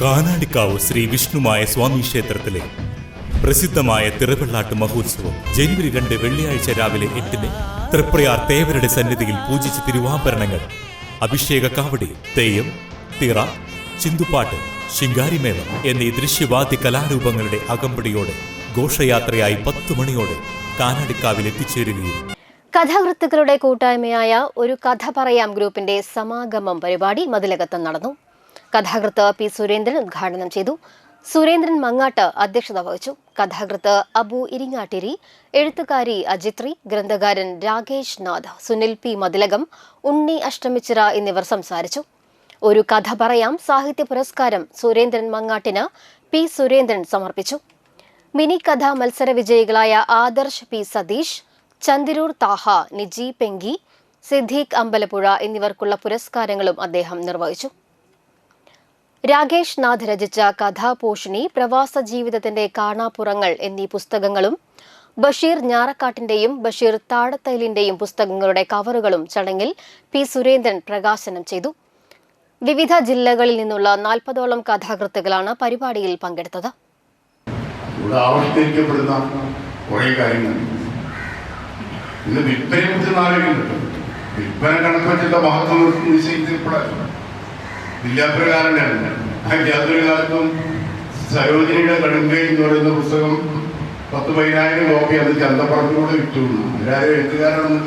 കാനാടിക്കാവ് ശ്രീ വിഷ്ണുമായ സ്വാമി ക്ഷേത്രത്തിലെ പ്രസിദ്ധമായ തിറവെള്ളാട്ട് മഹോത്സവം ജനുവരി രണ്ട് വെള്ളിയാഴ്ച രാവിലെ എട്ടിന് തൃപ്രയാർ തേവരുടെ സന്നിധിയിൽ പൂജിച്ച തിരുവാഭരണങ്ങൾ. അഭിഷേക കാവടി തെയ്യം തിറ ചിന്തുപാട്ട് ശിങ്കാരിമേളം എന്നീ ദൃശ്യവാദ്യ കലാരൂപങ്ങളുടെ അകമ്പടിയോടെ ഘോഷയാത്രയായി പത്തു മണിയോടെ കാനാടിക്കാവിൽ എത്തിച്ചേരുകയും. കഥാകൃത്തുക്കളുടെ കൂട്ടായ്മയായ ഒരു കഥ പറയാം ഗ്രൂപ്പിന്റെ സമാഗമം പരിപാടി മതിലകത്ത് നടന്നു. കഥാകൃത്ത് പി സുരേന്ദ്രൻ ഉദ്ഘാടനം ചെയ്തു. സുരേന്ദ്രൻ മങ്ങാട്ട് അധ്യക്ഷത വഹിച്ചു. കഥാകൃത്ത് അബു ഇരിങ്ങാട്ടിരി എഴുത്തുകാരി അജിത്രി ഗ്രന്ഥകാരൻ രാകേഷ് നാഥ് സുനിൽ പി മതിലകം ഉണ്ണി അഷ്ടമിച്ചിറ എന്നിവർ സംസാരിച്ചു. ഒരു കഥ പറയാം സാഹിത്യ പുരസ്കാരം സുരേന്ദ്രൻ മങ്ങാട്ടിന് പി സുരേന്ദ്രൻ സമർപ്പിച്ചു. മിനി കഥാ മത്സര വിജയികളായ ആദർശ് പി സതീഷ് ചന്ദിരൂർ താഹ നിജി പെങ്കി സിദ്ദീഖ് അമ്പലപ്പുഴ എന്നിവർക്കുള്ള പുരസ്കാരങ്ങളും അദ്ദേഹം നിർവഹിച്ചു. രാകേഷ് നാഥ് രചിച്ച കഥാപോഷിണി പ്രവാസ ജീവിതത്തിന്റെ കാണാപ്പുറങ്ങൾ എന്നീ പുസ്തകങ്ങളും ബഷീർ ഞാറക്കാട്ടിന്റെയും ബഷീർ താഴത്തൈലിന്റെയും പുസ്തകങ്ങളുടെ കവറുകളും ചടങ്ങിൽ പി സുരേന്ദ്രൻ പ്രകാശനം ചെയ്തു. വിവിധ ജില്ലകളിൽ നിന്നുള്ള നാൽപ്പതോളം കഥാകൃത്തുക്കളാണ് പരിപാടിയിൽ പങ്കെടുത്തത്. ഇത് ഇന്ന് വിൽപ്പനയെ കുറിച്ച് ആലോചിക്കുന്നുണ്ട് വിൽപ്പന കണക്ക് വെച്ചിട്ട് മഹത്വം കാലത്തും സരോജിനിയുടെ കടുങ്കൈ എന്ന് പറയുന്ന പുസ്തകം പത്ത് പതിനായിരം കോപ്പി അത് ചന്തപ്പറത്തിലൂടെ വിറ്റു എല്ലാവരും എഴുത്തുകാരാണെന്ന്